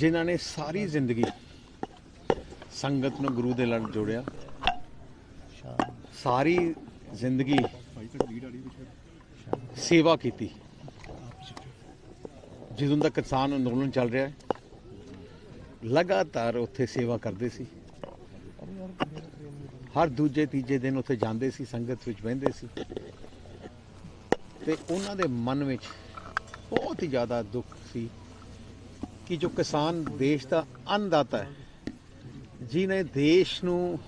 ਜਿਨ੍ਹਾਂ ਨੇ ਸਾਰੀ ਜ਼ਿੰਦਗੀ ਸੰਗਤ ਨੂੰ ਗੁਰੂ ਦੇ ਨਾਲ ਜੋੜਿਆ। ਸਾਰੀ ਜ਼ਿੰਦਗੀ ਸੇਵਾ ਕੀਤੀ। ਜਦੋਂ ਦਾ ਕਿਸਾਨ ਅੰਦੋਲਨ ਚੱਲ ਰਿਹਾ ਹੈ, ਲਗਾਤਾਰ ਉੱਥੇ ਸੇਵਾ ਕਰਦੇ ਸੀ। ਹਰ ਦੂਜੇ, ਤੀਜੇ ਦਿਨ ਉੱਥੇ ਜਾਂਦੇ ਸੀ, ਸੰਗਤ ਵਿੱਚ ਬਹਿੰਦੇ ਸੀ। ਤੇ ਉਹਨਾਂ ਦੇ ਮਨ ਵਿੱਚ ਬਹੁਤ ਹੀ ਜ਼ਿਆਦਾ ਦੁੱਖ ਸੀ ਕਿ ਜੋ ਕਿਸਾਨ ਦੇਸ਼ ਦਾ ਅੰਨਦਾਤਾ ਹੈ ਜਿਨੇ ਦੇਸ਼ ਨੂੰ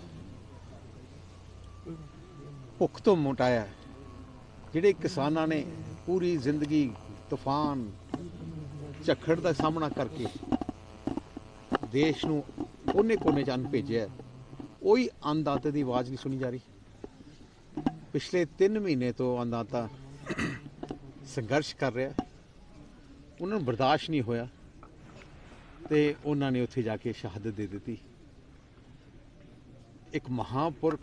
ਭੁੱਖ ਤੋਂ ਮਟਾਇਆ ਜਿਹੜੇ ਕਿਸਾਨਾਂ ਨੇ ਪੂਰੀ ਜ਼ਿੰਦਗੀ ਤੂਫਾਨ ਝੱਖੜ ਦਾ ਸਾਹਮਣਾ ਕਰਕੇ ਦੇਸ਼ ਨੂੰ ਕੋਨੇ ਕੋਨੇ ਚ ਅੰਨ ਭੇਜਿਆ ਹੈ, ਉਹੀ ਅੰਨਦਾਤੇ ਦੀ ਆਵਾਜ਼ ਨਹੀਂ ਸੁਣੀ ਜਾ ਰਹੀ। ਪਿਛਲੇ 3 ਮਹੀਨੇ ਤੋਂ ਅੰਨਦਾਤਾ ਸੰਘਰਸ਼ ਕਰ ਰਿਹਾ ਉਹਨਾਂ ਨੂੰ ਬਰਦਾਸ਼ਤ ਨਹੀਂ ਹੋਇਆ। ਤੇ ਉਹਨਾਂ ਨੇ ਉੱਥੇ ਜਾ ਕੇ ਸ਼ਹਾਦਤ ਦੇ ਦਿੱਤੀ। ਇੱਕ ਮਹਾਪੁਰਖ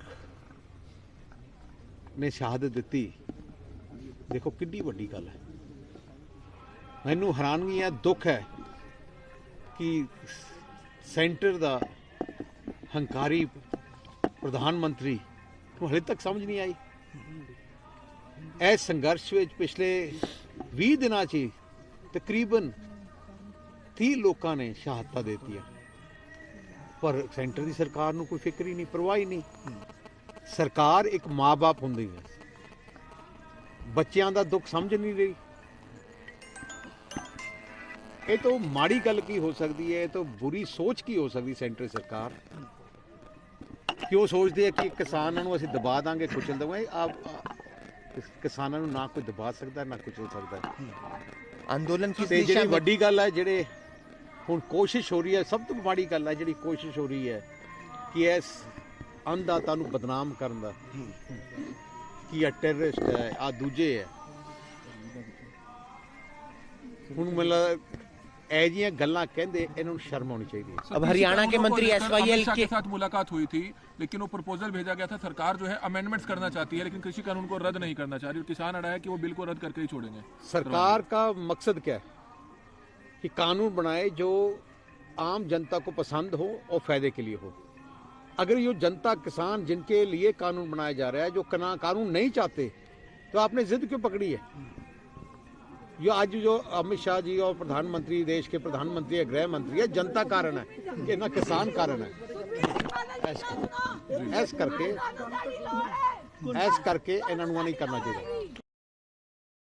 ਨੇ ਸ਼ਹਾਦਤ ਦਿੱਤੀ। ਦੇਖੋ ਕਿੰਨੀ ਵੱਡੀ ਗੱਲ ਹੈ। ਮੈਨੂੰ ਹੈਰਾਨਗੀ ਹੈ ਦੁੱਖ ਹੈ ਕਿ ਸੈਂਟਰ ਦਾ ਹੰਕਾਰੀ ਪ੍ਰਧਾਨ ਮੰਤਰੀ ਨੂੰ ਹਲੇ ਤੱਕ ਸਮਝ ਨਹੀਂ ਆਈ। ਇਸ ਸੰਘਰਸ਼ ਵਿੱਚ ਪਿਛਲੇ 20 ਦਿਨਾਂ 'ਚ ਤਕਰੀਬਨ 30 ਲੋਕਾਂ ਨੇ ਸ਼ਹਾਦਤਾਂ ਦਿੱਤੀਆਂ। ਪਰ ਸੈਂਟਰ ਦੀ ਸਰਕਾਰ ਨੂੰ ਕੋਈ ਫਿਕਰ ਹੀ ਨਹੀਂ ਪਰਵਾਹ ਨਹੀਂ। ਸਰਕਾਰ ਇੱਕ ਮਾਪੇ ਹੁੰਦੀ ਹੈ। ਬੱਚਿਆਂ ਦਾ ਦੁੱਖ ਸਮਝ ਨਹੀਂ ਰਹੀ। ਇਹ ਤੋਂ ਮਾੜੀ ਗੱਲ ਕੀ ਹੋ ਸਕਦੀ ਹੈ? ਇਹ ਤੋਂ ਬੁਰੀ ਸੋਚ ਕੀ ਹੋ ਸਕਦੀ ਸੈਂਟਰ ਸਰਕਾਰ? ਕਿਉਂ ਸੋਚਦੇ ਆ ਕਿ ਕਿਸਾਨਾਂ ਨੂੰ ਅਸੀਂ ਦਬਾ ਦਾਂਗੇ ਕੁਚਲ ਦਵਾਂਗੇ? ਆਪ ਕਿਸਾਨਾਂ ਨੂੰ ਨਾ ਕੋਈ ਦਬਾ ਸਕਦਾ ਨਾ ਕੁਚਲ ਸਕਦਾ। ਅੰਦੋਲਨ ਕਿਸ ਦਿਸ਼ਾ ਵੱਡੀ ਗੱਲ ਹੈ ਜਿਹੜੇ ਹੁਣ ਕੋਸ਼ਿਸ਼ ਹੋ ਰਹੀ ਹੈ ਸਭ ਤੋਂ ਮਾੜੀ ਗੱਲ ਹੈ ਜਿਹੜੀ ਕੋਸ਼ਿਸ਼ ਹੋ ਰਹੀ ਹੈ ਕਿ ਇਸ ਅੰਧਾਤਾ ਨੂੰ ਬਦਨਾਮ ਕਰਨ ਦਾ ਕਿ ਇਹ ਟੈਰਰਿਸਟ ਹੈ ਆ ਦੂਜੇ ਹੈ ਹੁਣ ਮਤਲਬ ਇਹ ਜੀਆਂ ਗੱਲਾਂ ਕਹਿੰਦੇ ਇਹਨਾਂ ਨੂੰ ਸ਼ਰਮ ਆਉਣੀ ਚਾਹੀਦੀ ਹੈ अब हरियाणा के मंत्री एसवाईएल अमित शाह के के साथ मुलाकात हुई थी लेकिन वो प्रपोजल भेजा गया था सरकार जो है अमेंडमेंट्स करना चाहती है लेकिन कृषि कानून को रद्द नहीं करना चाह रही और किसान अड़ा है कि वो बिल को रद्द करके ही छोड़ेंगे सरकार का मकसद क्या है कि कानून बनाए जो आम जनता को पसंद हो और फ़ायदे के लिए हो। अगर ये जनता किसान जिनके लिए कानून बनाया जा रहा है, जो कानून नहीं चाहते तो आपने जिद क्यों पकड़ी है? जो आज जो अमित शाह जी और प्रधानमंत्री, देश के प्रधानमंत्री है गृह मंत्री है, जनता कारण है कि ना किसान कारण है। ऐस करके ऐस करके इन्होंने नहीं करना चाहिए।